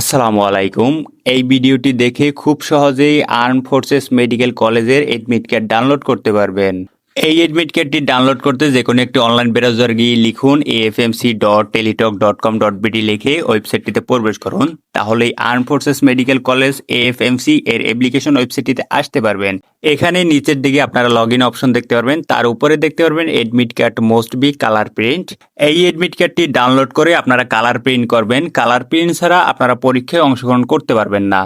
আসসালামু আলাইকুম। এই ভিডিওটি দেখে খুব সহজেই আর্ম ফোর্সেস মেডিকেল কলেজের এডমিট কার্ড ডাউনলোড করতে পারবেন। এই এডমিট কার্ডটি ডাউনলোড করতে যে কোনো একটি অনলাইন ব্রাউজার গিয়ে লিখুন AFMC dot Teletalk dot com dot BD লিখে ওয়েবসাইটটিতে প্রবেশ করুন। তাহলেই arm forces medical college AFMC এর অ্যাপ্লিকেশন ওয়েবসাইটটিতে আসতে পারবেন। এখানে নিচের দিকে আপনারা লগ ইন অপশন দেখতে পারবেন। তার উপরে দেখতে পারবেন admit card most be colour print এই এডমিট কার্ডটি ডাউনলোড করে আপনারা কালার প্রিন্ট করবেন। কালার প্রিন্ট ছাড়া আপনারা পরীক্ষায় অংশগ্রহণ করতে পারবেন না।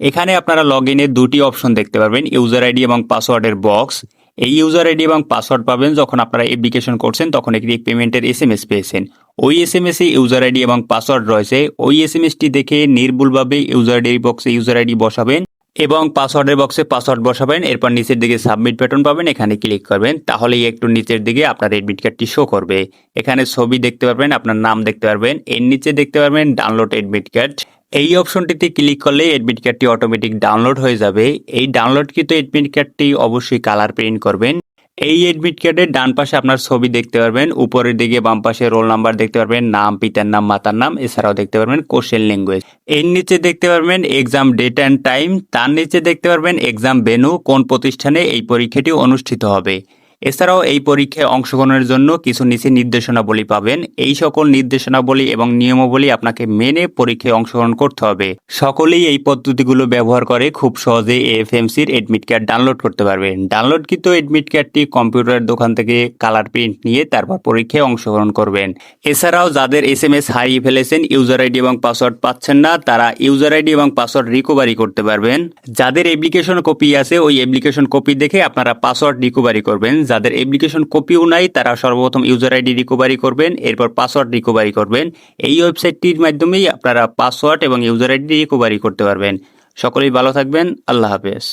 এখানে আপনারা লগ ইনে দুটি অপশন দেখতে পারবেন। ইউজার আইডি এবং পাসওয়ার্ডের বক্স এই ইউজার আইডি এবং পাসওয়ার্ড পাবেন যখন আপনারা অ্যাপ্লিকেশন করছেন, তখন একটি পেমেন্টের এস এম এস পেয়েছেন। ওই এস এম এস এ ইউজার আইডি এবং পাসওয়ার্ড রয়েছে। ওই এস এম এসটি দেখে নির্ভুলভাবে ইউজার আইডি বক্সে ইউজার আইডি বসাবেন এবং পাসওয়ার্ডের বক্সে পাসওয়ার্ড বসাবেন। এরপর নিচের দিকে সাবমিট বাটন পাবেন, এখানে ক্লিক করবেন। তাহলেই একটু নিচের দিকে আপনার এডমিট কার্ডটি শো করবে। এখানে ছবি দেখতে পারবেন, আপনার নাম দেখতে পারবেন। এর নিচে দেখতে পারবেন ডাউনলোড এডমিট কার্ড এই অপশনটিতে ক্লিক করলে এডমিট কার্ডটি অটোমেটিক ডাউনলোড হয়ে যাবে। এই ডাউনলোডকৃত এডমিট কার্ডটি অবশ্যই কালার প্রিন্ট করবেন। এই এডমিট কার্ডের ডান পাশে আপনার ছবি দেখতে পারবেন। উপরের দিকে বাম পাশে রোল নাম্বার দেখতে পারবেন। নাম, পিতার নাম, মাতার নাম, এছাড়াও দেখতে পারবেন কোশ্চেন ল্যাঙ্গুয়েজ এর নিচে দেখতে পারবেন এক্সাম ডেট অ্যান্ড টাইম তার নিচে দেখতে পারবেন এক্সাম ভেনু কোন প্রতিষ্ঠানে এই পরীক্ষাটি অনুষ্ঠিত হবে। এছাড়াও এই পরীক্ষায় অংশগ্রহণের জন্য কিছু নিচে নির্দেশনাবলী পাবেন। এই সকল নির্দেশনাবলী এবং নিয়মাবলী আপনাকে মেনে পরীক্ষায় অংশগ্রহণ করতে হবে। সকলেই এই পদ্ধতিগুলো ব্যবহার করে খুব সহজে এএফএমসির এডমিট কার্ড ডাউনলোড করতে পারবেন। ডাউনলোডকৃত এডমিট কার্ডটি কম্পিউটারের দোকান থেকে কালার প্রিন্ট নিয়ে তারপর পরীক্ষায় অংশগ্রহণ করবেন। এছাড়াও যাদের এস এম এস হারিয়ে ফেলেছেন ইউজার আইডি এবং পাসওয়ার্ড পাচ্ছেন না, তারা ইউজার আইডি এবং পাসওয়ার্ড রিকভারি করতে পারবেন। যাদের অ্যাপ্লিকেশন কপি আছে, ওই অ্যাপ্লিকেশন কপি দেখে আপনারা পাসওয়ার্ড রিকভারি করবেন। যাদের অ্যাপ্লিকেশন কপিও নাই, তারা সর্বপ্রথম ইউজার আইডি রিকভারি করবেন, এরপর পাসওয়ার্ড রিকোভারি করবেন। এই ওয়েবসাইটটির মাধ্যমেই আপনারা পাসওয়ার্ড এবং ইউজার আইডি রিকোভারি করতে পারবেন। সকলেই ভালো থাকবেন, আল্লাহ হাফেজ।